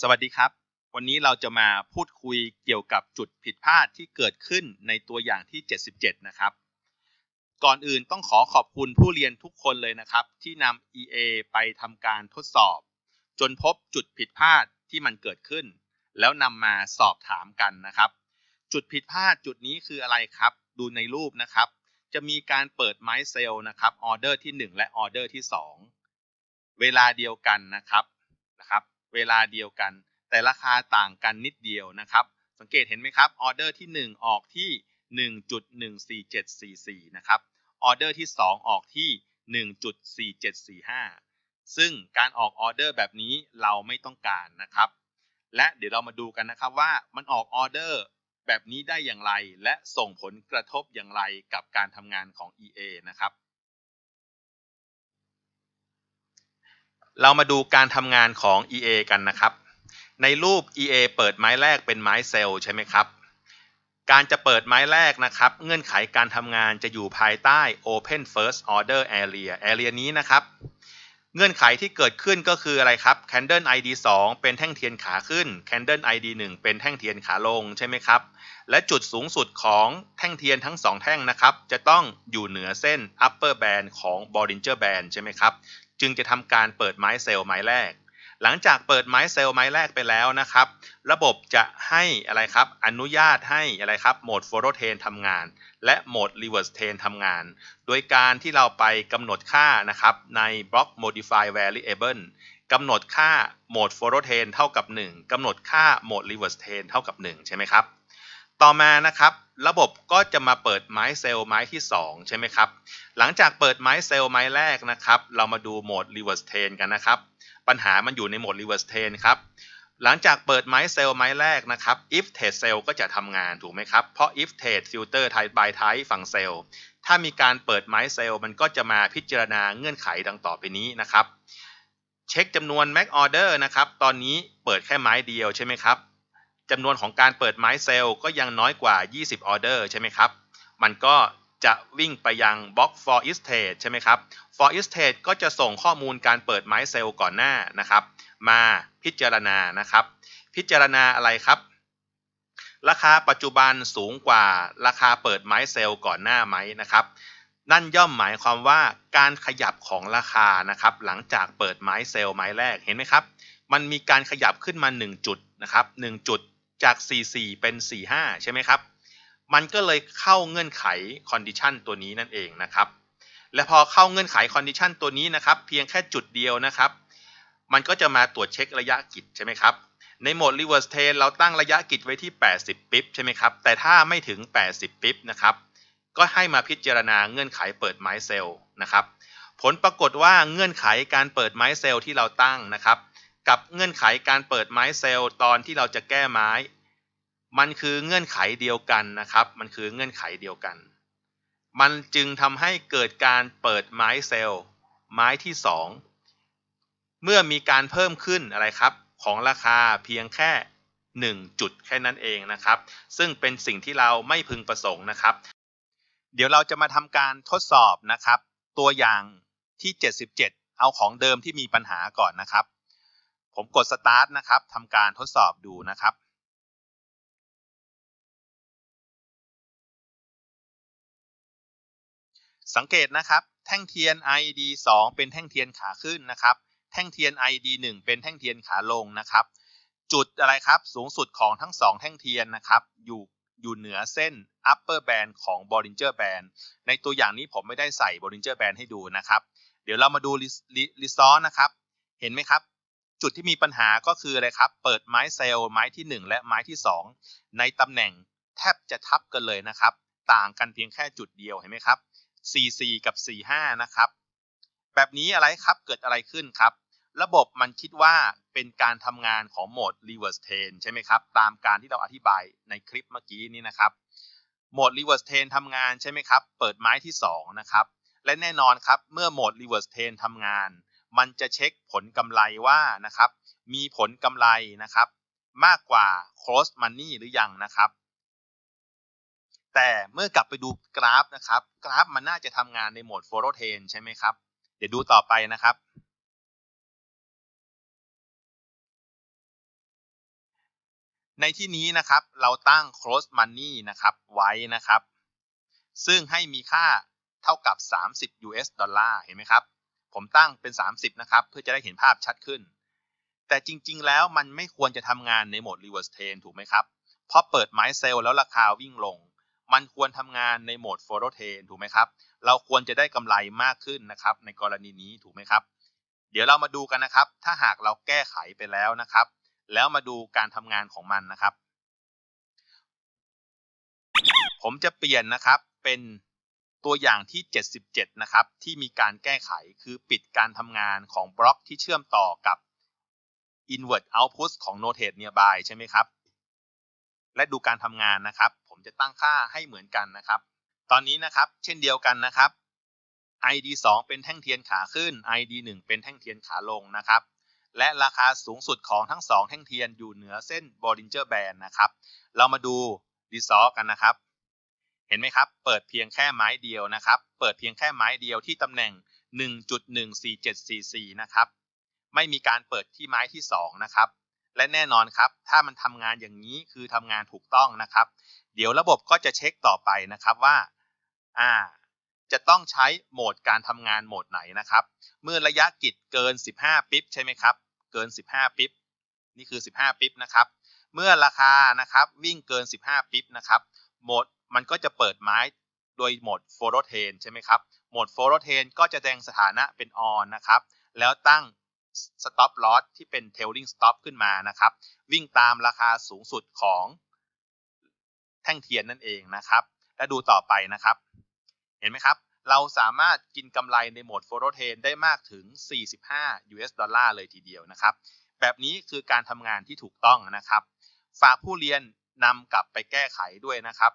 สวัสดีครับ วันนี้เราจะมาพูดคุยเกี่ยวกับจุดผิดพลาดที่เกิดขึ้นในตัวอย่างที่ 77 นะครับ ก่อนอื่นต้องขอขอบคุณผู้เรียนทุกคนเลยนะครับ ที่นำ EA ไปทำการทดสอบ จนพบจุดผิดพลาดที่มันเกิดขึ้น แล้วนำมาสอบถามกันนะครับ จุดผิดพลาดจุดนี้คืออะไรครับ ดูในรูปนะครับ จะมีการเปิดไม้เซลล์นะครับออเดอร์ที่ 1 และออเดอร์ที่ 2 เวลาเดียวกันนะครับนะครับ เวลาเดียวกัน แต่ราคาต่างกันนิดเดียวนะครับ สังเกตเห็นไหมครับออเดอร์ที่ 1 ออกที่ 1.14744 นะครับออเดอร์ที่ 2 ออกที่ 1.4745 ซึ่งการออกออเดอร์แบบนี้เราไม่ต้องการนะครับ และเดี๋ยวเรามาดูกันนะครับว่ามันออกออเดอร์แบบนี้ได้อย่างไร และส่งผลกระทบอย่างไรกับการทำงานของ EA นะครับ เรามาดูการทำงานของ EA กันนะครับ ในรูป EA เปิดไม้แรกเป็นไม้เซลล์ใช่ไหมครับ การจะเปิดไม้แรกนะครับ เงื่อนไขการทำงานจะอยู่ภายใต้ Open First Order Area Area นี้นะครับ เงื่อนไขที่เกิดขึ้นก็คืออะไรครับ Candle ID 2 เป็นแท่งเทียนขาขึ้น Candle ID 1 เป็นแท่งเทียนขาลงใช่ไหมครับ และจุดสูงสุดของแท่งเทียนทั้ง 2 แท่งนะครับ จะต้องอยู่เหนือเส้น Upper Band ของ Bollinger Band ใช่ไหมครับ จึงจะทำการเปิดไม้เซลล์ไม้แรก หลังจากเปิดไม้เซลล์ไม้แรกไปแล้วนะครับ ระบบจะให้อะไรครับ อนุญาตให้อะไรครับโหมด f o r o t a n ทำงาน และโหมด Reverse t a n ทำงาน โดยการที่เราไปกำหนดค่านะครับในบล็อก Modify Variable กำหนดค่าโหมด f o r o t a n เท่ากับ 1กำหนดค่าโหมด Reverse t a n เท่ากับ 1 ใช่ไหมครับ ต่อมานะครับระบบก็จะมาเปิดไม้เซลล์ไม้ที่ 2 ใช่ไหมครับ หลังจากเปิดไม้เซลล์ไม้แรกนะครับ เรามาดูโหมด Reverse t a n กันนะครับ ปัญหามันอยู่ในโหมด Reverse t a n ครับ หลังจากเปิดไม้เซลล์ไม้แรกนะครับ if test cell ก็จะทำงานถูกไหมครับ เพราะ if test filter type by type ฝั่งเซลล์ ถ้ามีการเปิดไม้เซลล์มันก็จะมาพิจารณาเงื่อนไขดังต่อไปนี้นะครับ เช็คจำนวน Mac Order นะครับ ตอนนี้เปิดแค่ไม้เดียวใช่ไหมครับ จำนวนของการเปิดไม้เซลล์ก็ยังน้อยกว่า 20 ออเดอร์ใช่ไหมครับ มันก็จะวิ่งไปยังบล็อก for each state ใช่ไหมครับ for each state ก็จะส่งข้อมูลการเปิดไม้เซลล์ก่อนหน้านะครับ มาพิจารณานะครับ พิจารณาอะไรครับ ราคาปัจจุบันสูงกว่าราคาเปิดไม้เซลล์ก่อนหน้าไหมนะครับ นั่นย่อมหมายความว่าการขยับของราคานะครับ หลังจากเปิดไม้เซลล์ไม้แรกเห็นไหมครับ มันมีการขยับขึ้นมา 1 จุดนะครับ1จุด จาก 44 เป็น 45 ใช่ไหมครับ มันก็เลยเข้าเงื่อนไขคอนดิชันตัวนี้นั่นเองนะครับ และพอเข้าเงื่อนไขคอนดิชันตัวนี้นะครับ เพียงแค่จุดเดียวนะครับ มันก็จะมาตรวจเช็คระยะกิจใช่ไหมครับ ในโหมด reverse t a i l เราตั้งระยะกิจไว้ที่ 80 ปิ๊บใช่ไหมครับ แต่ถ้าไม่ถึง 80 ปิ๊บนะครับ ก็ให้มาพิจารณาเงื่อนไขเปิดไม้เซลล์นะครับ ผลปรากฏว่าเงื่อนไขการเปิดไม้เซลล์ที่เราตั้งนะครับ กับเงื่อนไขการเปิดไม้เซลล์ตอนที่เราจะแก้ไม้ มันคือเงื่อนไขเดียวกันนะครับ มันคือเงื่อนไขเดียวกัน มันจึงทำให้เกิดการเปิดไม้เซลล์ไม้ที่ 2 เมื่อมีการเพิ่มขึ้นอะไรครับ ของราคาเพียงแค่ 1 จุดแค่นั้นเองนะครับ ซึ่งเป็นสิ่งที่เราไม่พึงประสงค์นะครับ เดี๋ยวเราจะมาทำการทดสอบนะครับ ตัวอย่างที่ 77 เอาของเดิมที่มีปัญหาก่อนนะครับ ผมกด start นะครับทำการทดสอบดูนะครับสังเกตนะครับ แท่งเทียน ID 2 เป็นแท่งเทียนขาขึ้นนะครับ แท่งเทียน ID 1 เป็นแท่งเทียนขาลงนะครับ จุดอะไรครับสูงสุดของทั้ง 2 แท่งเทียนนะครับ อยู่อยู่เหนือเส้น upper band ของ Bollinger Band ในตัวอย่างนี้ผมไม่ได้ใส่ Bollinger Band ให้ดูนะครับ เดี๋ยวเรามาดู result นะครับ เห็นไหมครับ จุดที่มีปัญหาก็คืออะไรครับ เปิดไม้เซลล์ไม้ที่ 1 และไม้ที่ 2 ในตำแหน่งแทบจะทับกันเลยนะครับ ต่างกันเพียงแค่จุดเดียวเห็นไหมครับ 44 กับ 45 นะครับ แบบนี้อะไรครับเกิดอะไรขึ้นครับ ระบบมันคิดว่าเป็นการทำงานของโหมด reverse t a i l ใช่ไหมครับ ตามการที่เราอธิบายในคลิปเมื่อกี้นี้นะครับ โหมด reverse t a i l ทำงานใช่ไหมครับ เปิดไม้ที่ 2 นะครับ และแน่นอนครับ เมื่อโหมด reverse t a i l ทำงาน มันจะเช็คผลกำไรว่านะครับ มีผลกำไรนะครับ มากกว่า close money หรือยังนะครับ แต่เมื่อกลับไปดูกราฟนะครับ กราฟมันน่าจะทำงานในโหมด f o r o t a i l ใช่ไหมครับ เดี๋ยวดูต่อไปนะครับ ในที่นี้นะครับเราตั้ง close money นะครับไว้นะครับ ซึ่งให้มีค่าเท่ากับ 30 US ดอลลาร์เห็นไหมครับ ผมตั้งเป็น 30 นะครับ เพื่อจะได้เห็นภาพชัดขึ้น แต่จริง ๆ แล้วมันไม่ควรจะทำงานในโหมด reverse trend ถูกไหมครับ เพราะเปิดไม้เซลล์แล้วราคาวิ่งลง มันควรทำงานในโหมด follow trend ถูกไหมครับ เราควรจะได้กำไรมากขึ้นนะครับ ในกรณีนี้ถูกไหมครับ เดี๋ยวเรามาดูกันนะครับ ถ้าหากเราแก้ไขไปแล้วนะครับ แล้วมาดูการทำงานของมันนะครับ ผมจะเปลี่ยนนะครับเป็น ตัวอย่างที่ 77 นะครับ ที่มีการแก้ไขคือปิดการทำงานของบล็อกที่เชื่อมต่อกับ invert output ของ notate nearby ใช่ไหมครับ และดูการทำงานนะครับ ผมจะตั้งค่าให้เหมือนกันนะครับ ตอนนี้นะครับ เช่นเดียวกันนะครับ ID 2 เป็นแท่งเทียนขาขึ้น ID 1 เป็นแท่งเทียนขาลงนะครับ และราคาสูงสุดของทั้ง 2 แท่งเทียนอยู่เหนือเส้น Bollinger Band นะครับ เรามาดู d i s o l กันนะครับ เห็นไหมครับ เปิดเพียงแค่ไม้เดียวนะครับ เปิดเพียงแค่ไม้เดียวที่ตำแหน่ง 1.14744 นะครับ ไม่มีการเปิดที่ไม้ที่ 2 นะครับ และแน่นอนครับ ถ้ามันทำงานอย่างนี้คือทำงานถูกต้องนะครับ เดี๋ยวระบบก็จะเช็คต่อไปนะครับว่า อ่า จะต้องใช้โหมดการทำงานโหมดไหนนะครับ เมื่อระยะกิจเกิน 15 ปิ๊บใช่ไหมครับ เกิน 15 ปิ๊บ นี่คือ 15 ปิ๊บนะครับ เมื่อราคานะครับวิ่งเกิน 15 ปิ๊บนะครับโหมด มันก็จะเปิดไม้โดยโหมด follow trend ใช่ไหมครับ โหมด follow trend ก็จะแสดงสถานะเป็น on นนะครับ แล้วตั้ง stop loss ที่เป็น Tailing stop ขึ้นมานะครับ วิ่งตามราคาสูงสุดของแท่งเทียนนั่นเองนะครับ และดูต่อไปนะครับ เห็นไหมครับ เราสามารถกินกำไรในโหมด follow trend ได้มากถึง 45 US ดอลลาร์เลยทีเดียวนะครับ แบบนี้คือการทำงานที่ถูกต้องนะครับ ฝากผู้เรียนนำกลับไปแก้ไขด้วยนะครับ